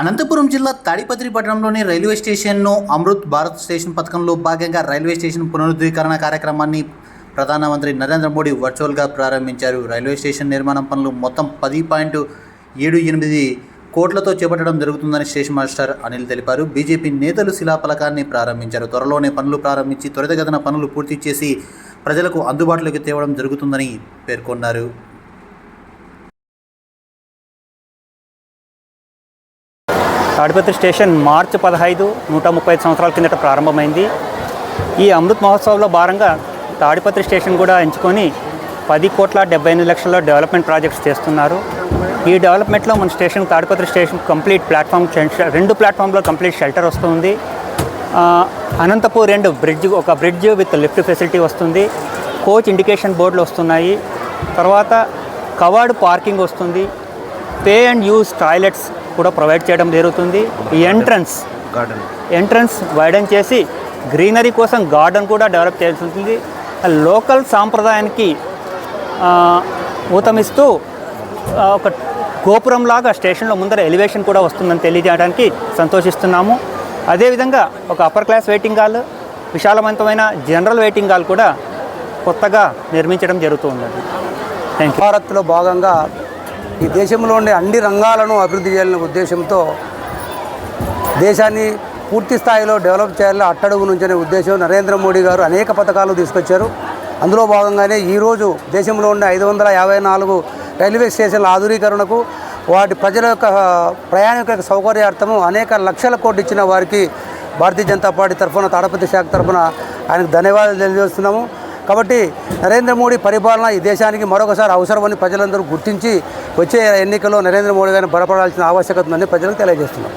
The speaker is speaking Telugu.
అనంతపురం జిల్లా తాడిపత్రి పట్టణంలోని రైల్వే స్టేషన్ను అమృత్ భారత్ స్టేషన్ పథకంలో భాగంగా రైల్వే స్టేషన్ పునరుద్ధీకరణ కార్యక్రమాన్ని ప్రధానమంత్రి నరేంద్ర మోడీ వర్చువల్గా ప్రారంభించారు. రైల్వే స్టేషన్ నిర్మాణం పనులు మొత్తం పది పాయింట్ ఏడు ఎనిమిది కోట్లతో చేపట్టడం జరుగుతుందని స్టేషన్ మాస్టర్ అనిల్ తెలిపారు. బీజేపీ నేతలు శిలాఫలకాన్ని ప్రారంభించారు. త్వరలోనే పనులు ప్రారంభించి త్వరితగతిన పనులు పూర్తి చేసి ప్రజలకు అందుబాటులోకి తేవడం జరుగుతుందని పేర్కొన్నారు. తాడిపత్రి స్టేషన్ మార్చి పదహైదు నూట ముప్పై ఐదు సంవత్సరాల కిందట ప్రారంభమైంది. ఈ అమృత్ మహోత్సవంలో భాగంగా తాడిపత్రి స్టేషన్ కూడా ఎంచుకొని పది కోట్ల డెబ్బై ఎనిమిది లక్షల డెవలప్మెంట్ ప్రాజెక్ట్స్ చేస్తున్నారు. ఈ డెవలప్మెంట్లో మన station Tadipatri station complete platform రెండు ప్లాట్ఫామ్లో కంప్లీట్ షెల్టర్ వస్తుంది. అనంతపూర్ రెండు బ్రిడ్జ్ ఒక బ్రిడ్జ్ విత్ లిఫ్ట్ ఫెసిలిటీ వస్తుంది. కోచ్ ఇండికేషన్ బోర్డులు వస్తున్నాయి. తర్వాత కవర్డ్ పార్కింగ్ వస్తుంది. పే అండ్ యూస్ టాయిలెట్స్ కూడా ప్రొవైడ్ చేయడం జరుగుతుంది. ఈ ఎంట్రన్స్ గార్డెన్ ఎంట్రన్స్ వైడన్ చేసి గ్రీనరీ కోసం గార్డెన్ కూడా డెవలప్ చేయాల్సి ఉంటుంది. లోకల్ సాంప్రదాయానికి ఆ, ఊతమిస్తూ ఒక గోపురంలాగా స్టేషన్లో ముందర ఎలివేషన్ కూడా వస్తుందని తెలియజేయడానికి సంతోషిస్తున్నాము. అదేవిధంగా ఒక అప్పర్ క్లాస్ వెయిటింగ్ హాల్ విశాలవంతమైన జనరల్ వెయిటింగ్ హాల్ కూడా కొత్తగా నిర్మించడం జరుగుతూ ఉన్నది. థ్యాంక్ యూ భారత్లో భాగంగా ఈ దేశంలో ఉండే అన్ని రంగాలను అభివృద్ధి చేయాలనే ఉద్దేశంతో దేశాన్ని పూర్తి స్థాయిలో డెవలప్ చేయాలని అట్టడుగు నుంచనే ఉద్దేశం నరేంద్ర మోడీ గారు అనేక పథకాలు తీసుకొచ్చారు. అందులో భాగంగానే ఈరోజు దేశంలో ఉండే ఐదు వందల యాభై నాలుగు రైల్వే స్టేషన్ల ఆధునీకరణకు వాటి ప్రజల యొక్క ప్రయాణికుల యొక్క సౌకర్యార్థము అనేక లక్షల కోట్లు ఇచ్చిన వారికి భారతీయ జనతా పార్టీ తరఫున తాడపతి శాఖ తరఫున ఆయనకు ధన్యవాదాలు తెలియజేస్తున్నాము. కాబట్టి నరేంద్ర మోడీ పరిపాలన ఈ దేశానికి మరొకసారి అవసరమని ప్రజలందరూ గుర్తించి వచ్చే ఎన్నికల్లో నరేంద్ర మోడీ గారిని బలపడాల్సిన ఆవశ్యకత ఉందని ప్రజలకు తెలియజేస్తున్నాం.